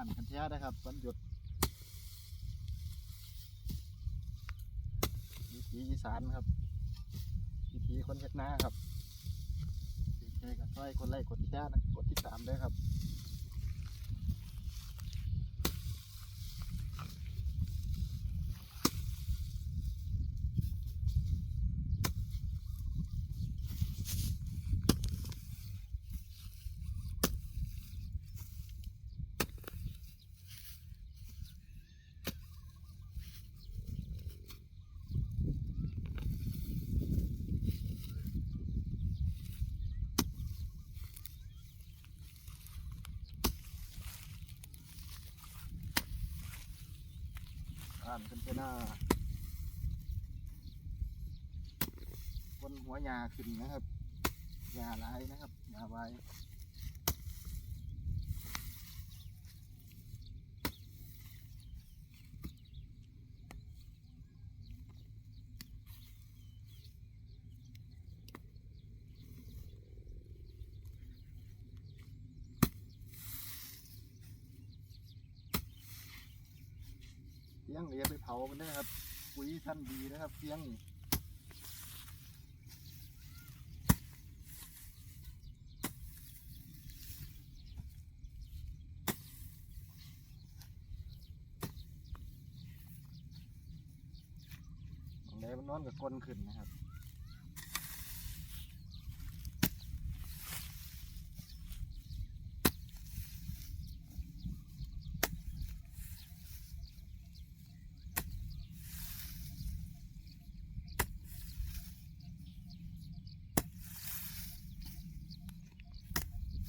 บ้านคันเทียนะครับวันหยุดวิถีอีสานครับวิถีคนเฮ็ดนาครับเจอกันซอยคนไล่กดแชร์นะกดติดตามด้วยครับ อ่านเป็นไปหน้าคนหัวยาขึ้นนะครับยาลายนะครับยาไว้ เสียงเหลียไปเผามันด้ครับปุ๋ยท่านดีนะครับเสียงนี่ตรงไหนมันนอนกับก้นขึ้นนะครับ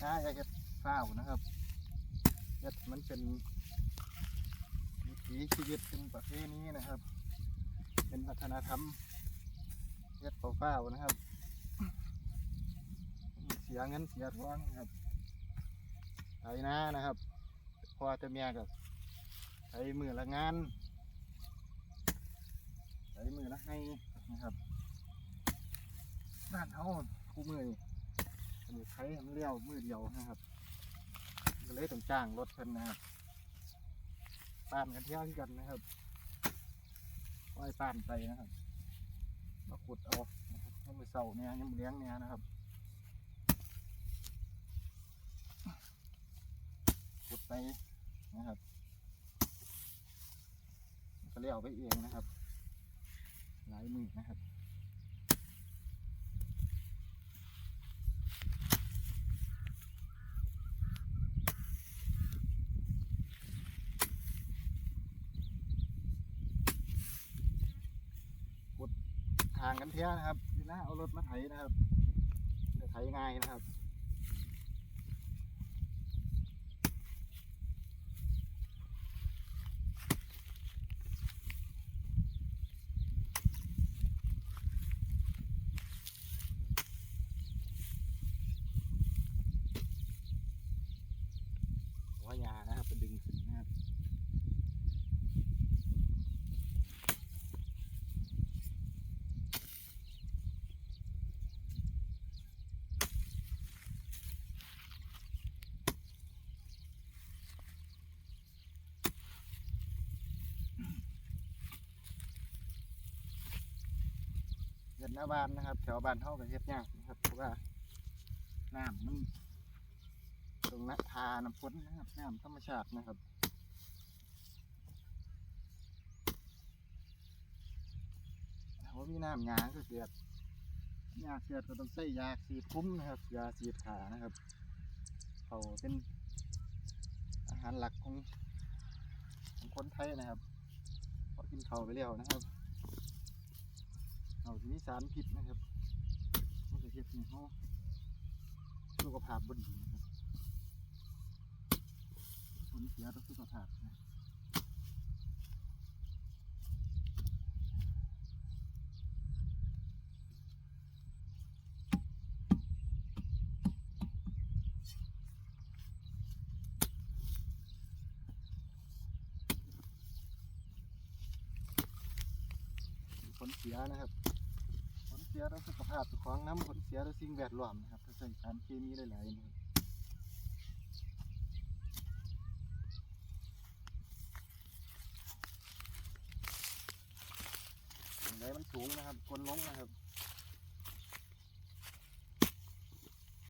ถ้าอยากเฮ็ดข้าวนะครับเฮ็ดมันเป็นวิถีชีวิตเป็นประเพณีนะครับ เป็นวัฒนธรรมเฮ็ดข้าวๆนะครับ เสียเงินเสียทองนะครับไถนานะครับพอจะเมียกับไถมือละงานไถมือละให้นะครับบ้านเขาคู่มือน อันนี้ใช้มันเลี้ยวมือเดียวนะครับก็เลยต้องจ้างรถเพิ่นนะครับปานกันเที่ยวที่กันนะครับปล่อยปานไปนะครับมาขุดเอานะครับยังมือเสาเนี่ยยังมือเลี้ยงเนี่ยนะครับขุดไปนะครับก็เลี้ยวไปเองนะครับ หลายมือนะครับ ทางกันเที่ยนะครับดีนะเอารถมาไถนะครับจะไถง่ายนะครับหัวยานะครับเป็นดึงขึ้นนะครับ เฮ็ด หน้าบ้านนะครับ แถวบ้านเฮาก็เฮ็ดยากนะครับเพราะว่าน้ำมันตรงนักทาน้ำฝนนะครับน้ำธรรมชาตินะครับว่ามีน้ำหยาก็เสียดยาเสียดก็ต้องใส่ยาสีดคุ้มนะครับยาสีดขานะครับเขาเป็นอาหารหลักของของคนไทยนะครับพอกินเขาไปแล้วนะครับ เอามีสารพิษนะครับมันจะเฮ็ดให้เขาสุขภาพบ่ดีนะครับผลเสียต่อสุขภาพนะผลเสียนะครับ เสียต่อสุขภาพของน้ำผลเสียต่อสิ่งแวดล้อมนะครับถ้าใส่สารเคมีหลายๆนะครับไหนมันสูงนะครับคนล้มนะครับ